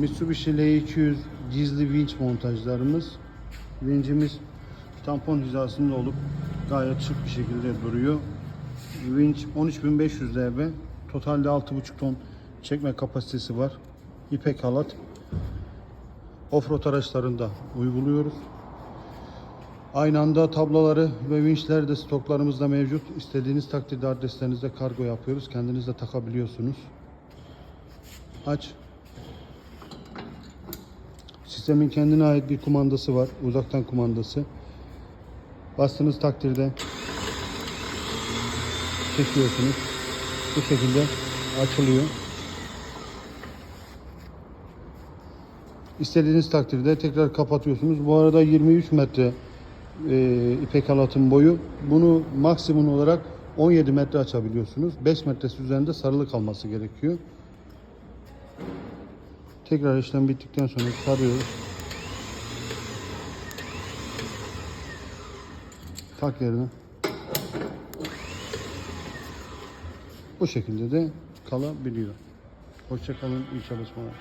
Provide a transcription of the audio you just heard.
Mitsubishi L200 gizli vinç montajlarımız. Vincimiz tampon hizasında olup gayet şık bir şekilde duruyor. Vinç 13500 lb. Totalde 6,5 ton çekme kapasitesi var. İpek halat. Offroad araçlarında uyguluyoruz. Aynı anda tabloları ve vinçler de stoklarımızda mevcut. İstediğiniz takdirde adreslerinizde kargo yapıyoruz. Kendiniz de takabiliyorsunuz. Aç. Sistemin kendine ait bir kumandası var. Uzaktan kumandası. Bastığınız takdirde çekiyorsunuz. Bu şekilde açılıyor. İstediğiniz takdirde tekrar kapatıyorsunuz. Bu arada 23 metre e, ipek halatın boyu. Bunu maksimum olarak 17 metre açabiliyorsunuz. 5 metresi üzerinde sarılı kalması gerekiyor. Tekrar işlem bittikten sonra sarıyoruz. Tak yerine. Bu şekilde de kalabiliyor. Hoşçakalın, iyi çalışmalar.